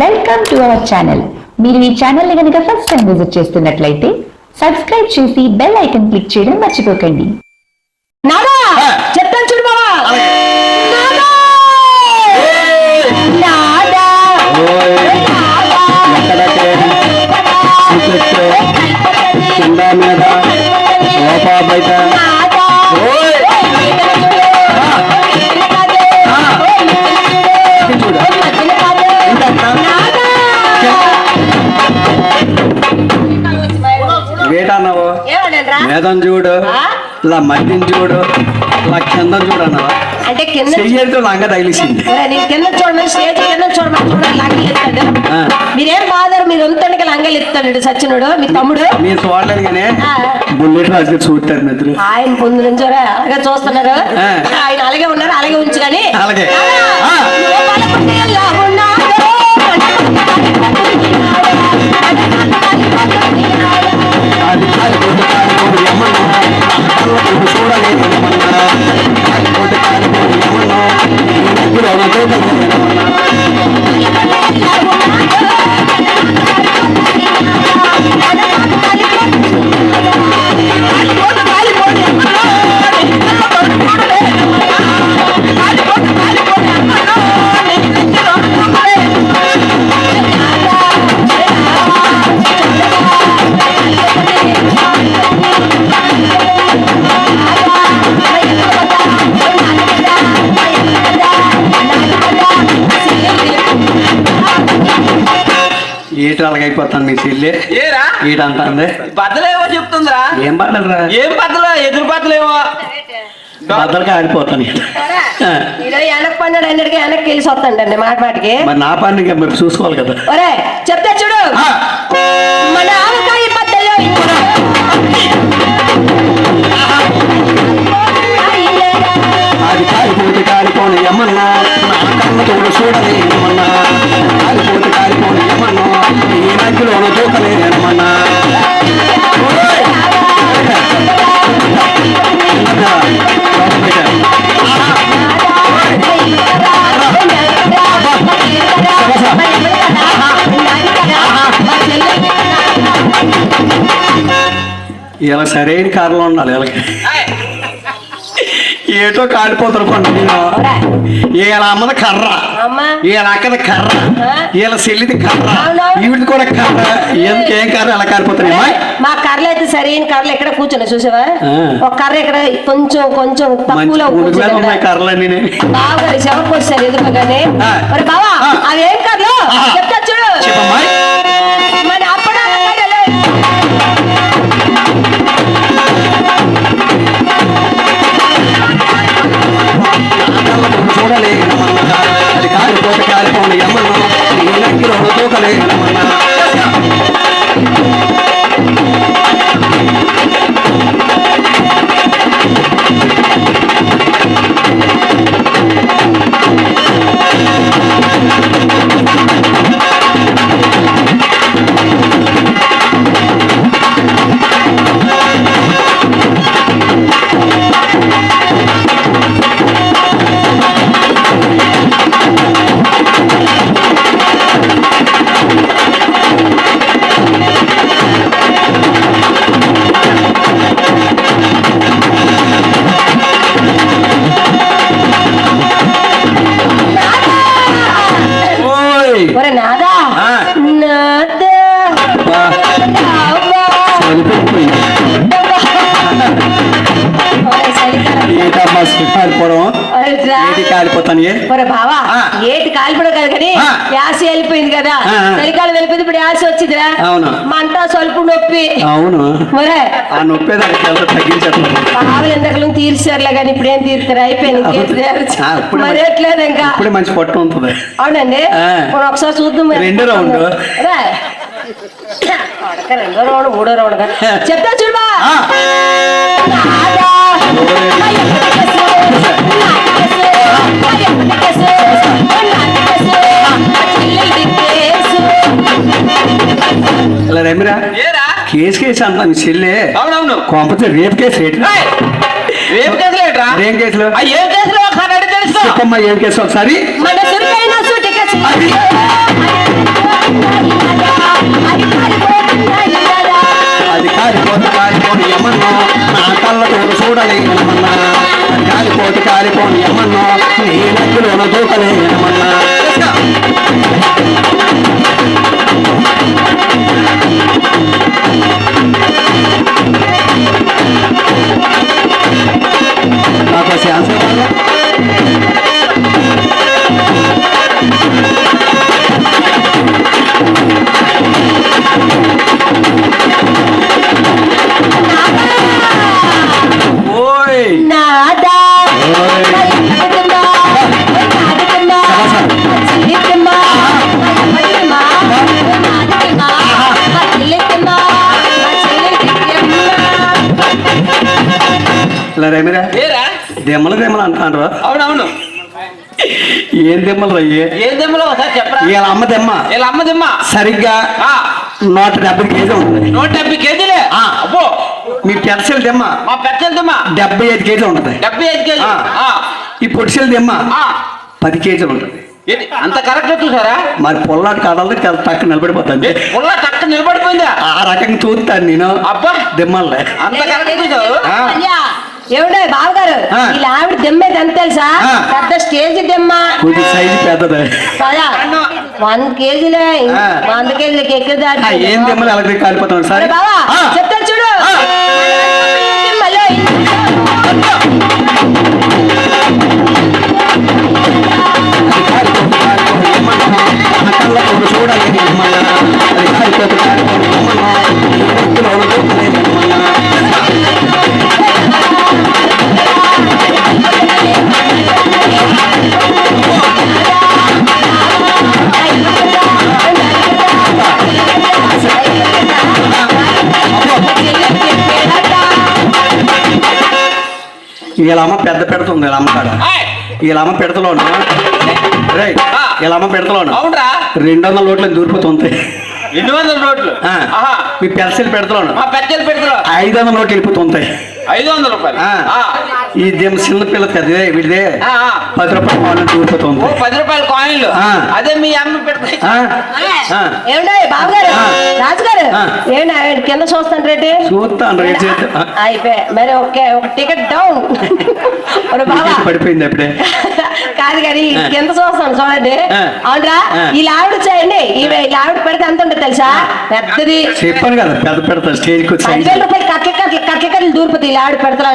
Welcome to our channel మీరు ఈ ఛానల్ని కనుక ఫస్ట్ టైం విజిట్ చేస్తున్నట్లయితే సబ్స్క్రైబ్ చేసి బెల్ ఐకన్ క్లిక్ చేయడం మర్చిపోకండి. నారా ఏమన్నానురా? మేధం చూడు? ఇలా మద్యం చూడు ఇలా కింద చూడు అన్నావా అంటే కింద చెయ్యంతో లంగ తగిలిసింది నేను కింద చూడమని స్టేజ్ కింద చూడమని చూడాలి లంగలు ఎత్తాడు ఆ. మీరేం బాధరు మీరు ఉంతండి లంగలు ఎత్తాడు సచ్చినుడు మీ తమ్ముడు నేను చూడలేదు కానీ. బుల్లెట్ రాజు చూస్తారు నిద్ర ఆయన పొందు నుంచి అలాగే చూస్తున్నారు. ఆయన అలాగే ఉన్నారు అలాగే ఉంచు కానీ అలాగే. ఏమన్నా ఈట అలాగైపోతాను మీ చెల్లి? ఏరా? ఈట అంటుంది బద్దలేవో చెప్తుందిరా. ఏం పడదురా ఏం బద్దలు? ఎదురు బద్దలేవో. బద్దలుగా ఆడిపోతాను వెనక్కి పన్నాడు అన్నిటికీ వెనక్కి వెళ్ళి వస్తాండి మాట మాటికి. మరి నా పని ఇంకా మీరు చూసుకోవాలి కదా. ఒరే చెప్తా చూడు. మన ఆవకాయ బద్దల్లో అది కాలిపోతే కాలిపోను ఏమన్నా నా కళ్ళతో చూడలే ఏమన్నా? కాలిపోతే కాలిపోను ఏమన్నా? ఈ మధ్యలోన దూకలేదు ఏమన్నా? ఇలా సరైన కారణం ఉండాలి వీళ్ళకి ఏటో పండు నేను వీళ్ళ అమ్మది కర్ర. అమ్మా. వీళ్ళ అక్కది కర్ర. వీళ్ళ చెల్లిది కర్ర? ఈవిడిది కూడా కర్ర. ఎందుకు ఏం కర్ర? ఎలా కాలిపోతున్నాయమ్మా మా కర్రలు అయితే సరైన కర్రలు ఎక్కడ కూర్చున్నా చూసావా. ఒక కర్ర ఇక్కడ కొంచెం కొంచెం తక్కువలో కూర్చున్నా కర్రలన్నీ. బాగా చెవకు వచ్చారు ఎదురుగానే. మరి బావా. అవేం కర్రలు. చెప్తా చూడు. చెప్పమ్మా. చూడలే కాలిపోతాను బావా. ఏటి కాలిపడం కాదు కానీ. యాస వెళ్ళిపోయింది కదా. చలికాలం వెళ్ళిపోయింది ఇప్పుడు యాస వచ్చిందిరా. అవును. మంట స్వల్పు నొప్పి. అవును. మరే ఆ నొప్పి తగ్గించేస్తాను బావలు ఎందకలు తీర్చారులే కానీ ఇప్పుడు ఏం తీరుతారు అయిపోయింది ఇంకేం ఇప్పుడే మరి ఎట్లేదు ఇంకా? ఇప్పుడే మంచి పట్టు ఉంటుంది. అవునండి. ఒకసారి చూద్దాం. రెండో రౌండ్. రెండో రౌండ్ మూడో రౌండ్. చెప్తా చూడబా కేసు కేసు అంతా మీ చెల్లె. అవునవును. కొంపతే రేపు కేసు ఏంటి! రేపు కేసులు ఏంట్రా ఏం కేసులు? ఆ ఏం కేసులు? ఒకసారి అడిగి తెలుసు చెప్పమ్మా ఏం కేసు ఒకసారి? మన సురికైన సూటికి అది. అది కాలిపోతే కాలిపోని ఎమ్మన్నో నా కళ్ళతో చూడలేనమన్నా అది కాలిపోతే కాలిపోని ఎమ్మన్నో నీ నగ్గులోన దూకలేనమన్నా దెమ్మలు దెమ్మలు అంటారు అవునవును. ఏం దెమ్మలు రయ్యే ఏం దెమ్మలో? ఒకసారి చెప్పరా? వీళ్ళ అమ్మ దెమ్మ. వీళ్ళ అమ్మ దెమ్మ. సరిగ్గా ఆ, నూట డెబ్బై కేజీ ఉంటుంది. నూట డెబ్బై కేజీలే? ఆ. అబ్బో. మీ పెన్సిల్ దెమ్మ. మా పెద్దల దెమ్మ. డెబ్బై ఐదు కేజీలు ఉంటుంది. డెబ్బై ఐదు కేజీ ఈ పొడిసెల దెమ్మ ఆ. పది కేజీలు ఉంటుంది. ఏంటి? అంత కరెక్ట్ చూసారా? మరి పొల్లాటి కాడాలి టక్క నిలబడిపోతుంది. పుల్ల టక్క నిలబడిపోయిందా? ఆ రకంగా చూస్తాను నేను. అబ్బా. దెమ్మలే. అంత కరెక్ట్ చూసావు. అయ్యా ఏమిటో బావగారు. ఇలా ఆవిడ దెమ్మేది ఎంత తెలుసా. పెద్ద స్టేజ్ దెమ్మ. కొద్ది సైజు పెద్దది. పదా వంద కేజీలే. వంద కేజీలకి ఎక్కువ ఆ, ఏం దెమ్మలు సరే. బావా ఆ. చెప్తాను చూడు. వీళ్ళ అమ్మ పెద్ద పెడుతుంది వీళ్ళ అమ్మ కాడ ఆయ్. వీళ్ళ అమ్మ పెడతలోను రే ఆ. వీళ్ళ అమ్మ పెడతలోను అవునరా. రెండు వందల నోట్లు దూరిపోతుంది రెండు వందల నోట్లు. మీ పెన్సిల్ పెడతలోను మా పెద్దలు పెడతారు ఐదు వందల నోట్లు వెళ్ళిపోతుంటాయి ఐదు వందల రూపాయలు. ఈ దిమ్ చిన్న పిల్ల పెద్దదే వీడిదే. పది రూపాయలు కావాలని ఓ దూరిపోతుంది పది రూపాయల కాయిన్లు. అదే మీ అమ్మ పెడతాయి. ఆ. రాజుగారు ఆవిడ కింద చూస్తాను రేట్? చేద్దాం. ఆ. అయిపోయి మరి ఒకే ఒక టికెట్ డౌన్. ఒరే బావా. టికెట్ పడిపోయింది అప్పుడే. కాదు కానీ. కింద చూస్తాను చూడండి. ఆ. అవునరా. ఈ ఆవిడ చేయండి. ఈ ఈ ఆవిడ పెడితే ఎంత ఉంటుంది తెలుసా? పెద్దది. చెప్పాను కదా పెద్ద పెడతా స్టేజ్కి వచ్చి పదివేల. రూపాయలు కట్ల కట్ల కట్ల కట్టలు దూరిపోతే ఈ ఆవిడ పెడతా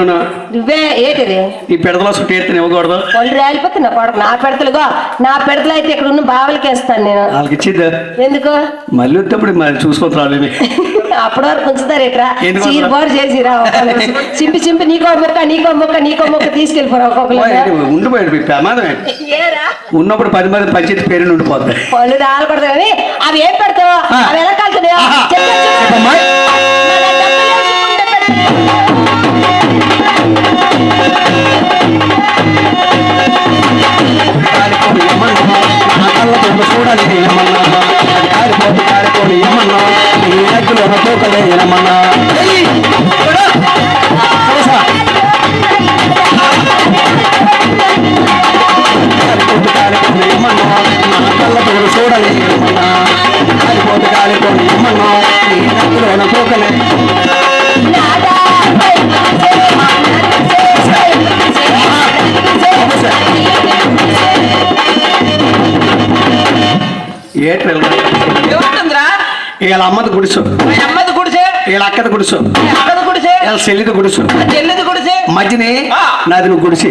నువ్వే ఏంటిది ఈ పెడతలో సుట్టి ఇవ్వకూడదు. వాళ్ళు రాలిపోతే నా కొడుకు నా పెడతలుగో నా పెడతలు అయితే ఇక్కడ ఉన్న బావలకి వేస్తాను నేను. వాళ్ళకి ఇచ్చిద్దా ఎందుకు? మళ్ళీ వచ్చేప్పుడు మరి చూసుకుంటారు అప్పటి వరకు ఎందుకు చీర? బోరు చేసిరా. చింపి చింపి నీకో మొక్క నీకో మొక్క నీకో మొక్క తీసుకెళ్ళిపోరా ఒక్కొక్కరు ఉండిపోయాడు ప్రమాదమే. ఏరా? ఉన్నప్పుడు పది మంది పంచాయతీ పేరు ఉండిపోద్ది. పళ్ళు రాలకూడదు కానీ అవి ఏం పెడతావు. అవి ఎలా కాలుతున్నాయో. మన డబ్బులు వేసుకుంటే. కాలిపోని ఏమన్నా నా కళ్ళతో చూడాలి ఏమన్నా అది కాలిపోతే కాలిపోని ఏమన్నా ఈ నెగ్గులో తూకలే ఏమన్నా ఏయ్! చూడు! తెలుసా? కాలిపోతే కాలిపోని ఏమన్నా నా కళ్ళతో చూడాలి ఏమన్నా కాలిపోతే కాలిపోని ఏమన్నా ఈ నెగ్గులో తూకలే నాదా, ఓయ్, ఏ ట్రైల్ ఏముంటుందిరా వీళ్ళ అమ్మది గుడిసు. అమ్మది గుడిసే? వీళ్ళ అక్కది గుడిసు. అక్కది గుడిసే? వీళ్ళ చెల్లిది గుడిసు. చెల్లిది గుడిసే? మధ్యని. నాది నువ్వు గుడిసి.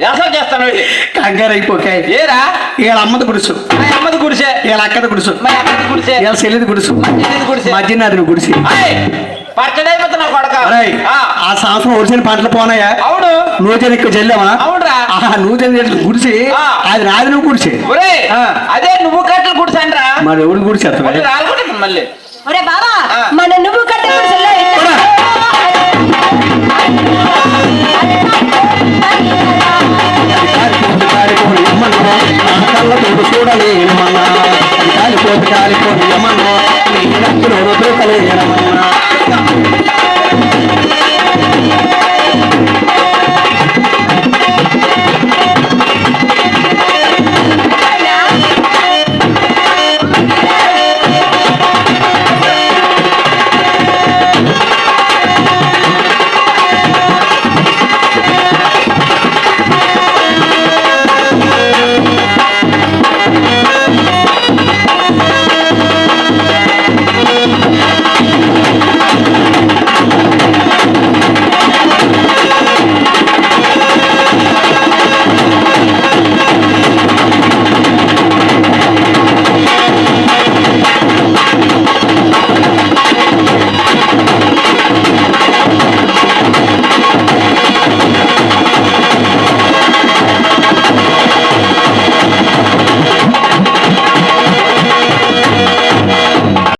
వ్యవసాయం చేస్తాను కంగారు అయిపోకాయి ఏరా? వీళ్ళ అమ్మది గుడిసు. అమ్మది గుడిసే. వీళ్ళ అక్కది గుడిసు. అక్కది గుడిసే. వీళ్ళ చెల్లిది గుడిసు. గుడిసే. మధ్య నాది నువ్వు గుడిసి. పచ్చడి అయిపోతున్నా కొడక. ఆ, ఆ సంవత్సరం ఒడిసిన పంటలు పోనాయా? అవును. నువ్వు జన ఎక్కువ చెల్లావా? అవునురా. ఆహా, నువ్వు జన గుడిసి? ఆ. అది నాది నువ్వు గుడిసి. అదే నువ్వు కట్టలు గుడిసండ్రా మరి ఎవరు రాలకూడదు మళ్ళీ. ఒరే బాబా ఆ. మన నువ్వు కట్టే గుడిసెల్లో ఇట్లా కళ్ళ ముందు చూడలేనమ్మా కాలిపోతే కాలిపోయి అమ్మన్నా నీ నచ్చిన బ్రతలేనమ్మా